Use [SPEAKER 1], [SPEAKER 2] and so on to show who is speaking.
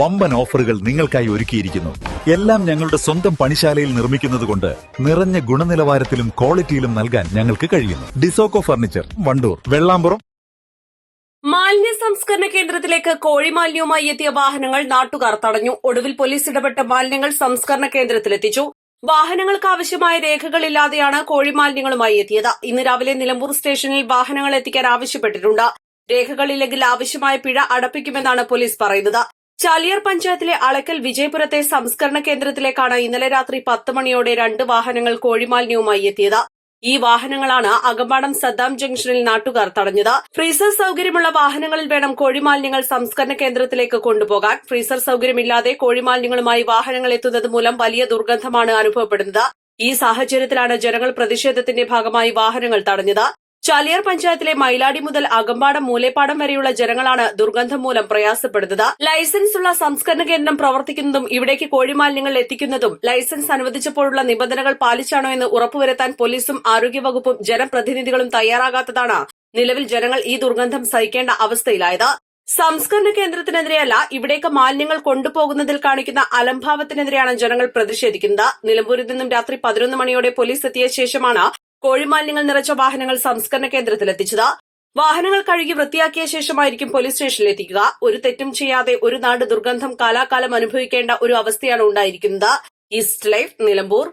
[SPEAKER 1] വമ്പൻ ഓഫറുകൾ നിങ്ങൾക്കായി ഒരുക്കിയിരിക്കുന്നു. എല്ലാം ഞങ്ങളുടെ സ്വന്തം പണിശാലയിൽ നിർമ്മിക്കുന്നതുകൊണ്ട് നിറഞ്ഞ ഗുണനിലവാരത്തിലും ക്വാളിറ്റിയിലും നൽകാൻ ഞങ്ങൾക്ക് കഴിയുന്നു. ഡിസോക്കോ ഫർണിച്ചർ വണ്ടൂർ വെള്ളാമ്പുറം
[SPEAKER 2] മാലിന്യ സംസ്കരണ കേന്ദ്രത്തിലേക്ക് കോഴിമാലിന്യവുമായി എത്തിയ വാഹനങ്ങൾ നാട്ടുകാർ തടഞ്ഞു. ഒടുവിൽ പോലീസ് ഇടപെട്ട മാലിന്യങ്ങൾ സംസ്കരണ കേന്ദ്രത്തിലെത്തിച്ചു. വാഹനങ്ങൾക്ക് ആവശ്യമായ രേഖകളില്ലാതെയാണ് കോഴിമാലിന്യങ്ങളുമായി എത്തിയത്. ഇന്ന് രാവിലെ നിലമ്പൂർ സ്റ്റേഷനിൽ വാഹനങ്ങൾ എത്തിക്കാൻ ആവശ്യപ്പെട്ടിട്ടുണ്ട്. രേഖകളില്ലെങ്കിൽ ആവശ്യമായ പിഴ അടപ്പിക്കുമെന്നാണ് പോലീസ് പറയുന്നത്. ചാലിയാർ പഞ്ചായത്തിലെ അളക്കൽ വിജയപുരത്തെ സംസ്കരണ കേന്ദ്രത്തിലേക്കാണ് ഇന്നലെ രാത്രി പത്ത് മണിയോടെ രണ്ട് വാഹനങ്ങൾ കോഴിമാലിന്യവുമായി എത്തിയത്. ഈ വാഹനങ്ങളാണ് അകമ്പാടം സദ്ദാം ജംഗ്ഷനിൽ നാട്ടുകാർ തടഞ്ഞത്. ഫ്രീസർ സൌകര്യമുള്ള വാഹനങ്ങളിൽ വേണം കോഴിമാലിന്യങ്ങൾ സംസ്കരണ കേന്ദ്രത്തിലേക്ക് കൊണ്ടുപോകാൻ. ഫ്രീസർ സൌകര്യമില്ലാതെ കോഴിമാലിന്യങ്ങളുമായി വാഹനങ്ങൾ എത്തുന്നത് മൂലം വലിയ ദുർഗന്ധമാണ് അനുഭവപ്പെടുന്നത്. ഈ സാഹചര്യത്തിലാണ് ജനങ്ങൾ പ്രതിഷേധത്തിന്റെ ഭാഗമായി വാഹനങ്ങൾ തടഞ്ഞത്. ചാലിയാർ പഞ്ചായത്തിലെ മൈലാടി മുതൽ അകമ്പാടം മൂലേപ്പാടം വരെയുള്ള ജനങ്ങളാണ് ദുർഗന്ധം മൂലം പ്രയാസപ്പെടുന്നത്. ലൈസൻസ് ഉള്ള സംസ്കരണ കേന്ദ്രം പ്രവർത്തിക്കുന്നതും ഇവിടേക്ക് കോഴിമാലിന്യങ്ങൾ എത്തിക്കുന്നതും ലൈസൻസ് അനുവദിച്ചപ്പോഴുള്ള നിബന്ധനകൾ പാലിച്ചാണോ എന്ന് ഉറപ്പുവരുത്താൻ പോലീസും ആരോഗ്യവകുപ്പും ജനപ്രതിനിധികളും തയ്യാറാകാത്തതാണ് നിലവിൽ ജനങ്ങൾ ഈ ദുർഗന്ധം സഹിക്കേണ്ട അവസ്ഥയിലായത്. സംസ്കരണ കേന്ദ്രത്തിനെതിരെയല്ല ഇവിടേക്ക് മാലിന്യങ്ങൾ കൊണ്ടുപോകുന്നതിൽ കാണിക്കുന്ന അലംഭാവത്തിനെതിരെയാണ് ജനങ്ങൾ പ്രതിഷേധിക്കുന്നത്. നിലമ്പൂരിൽ നിന്നും രാത്രി പതിനൊന്ന് മണിയോടെ പോലീസ് എത്തിയ ശേഷമാണ് കോഴിമാലിന്യങ്ങൾ നിറച്ച വാഹനങ്ങൾ സംസ്കരണ കേന്ദ്രത്തിൽ എത്തിച്ചത് വാഹനങ്ങൾ കഴുകി വൃത്തിയാക്കിയ ശേഷമായിരിക്കും പോലീസ് സ്റ്റേഷനിൽ എത്തിക്കുക ഒരു തെറ്റും ചെയ്യാതെ ഒരു നാട് ദുർഗന്ധം കാലാകാലം അനുഭവിക്കേണ്ട ഒരു അവസ്ഥയാണ് ഉണ്ടായിരിക്കുന്നത്. East life Nilambur.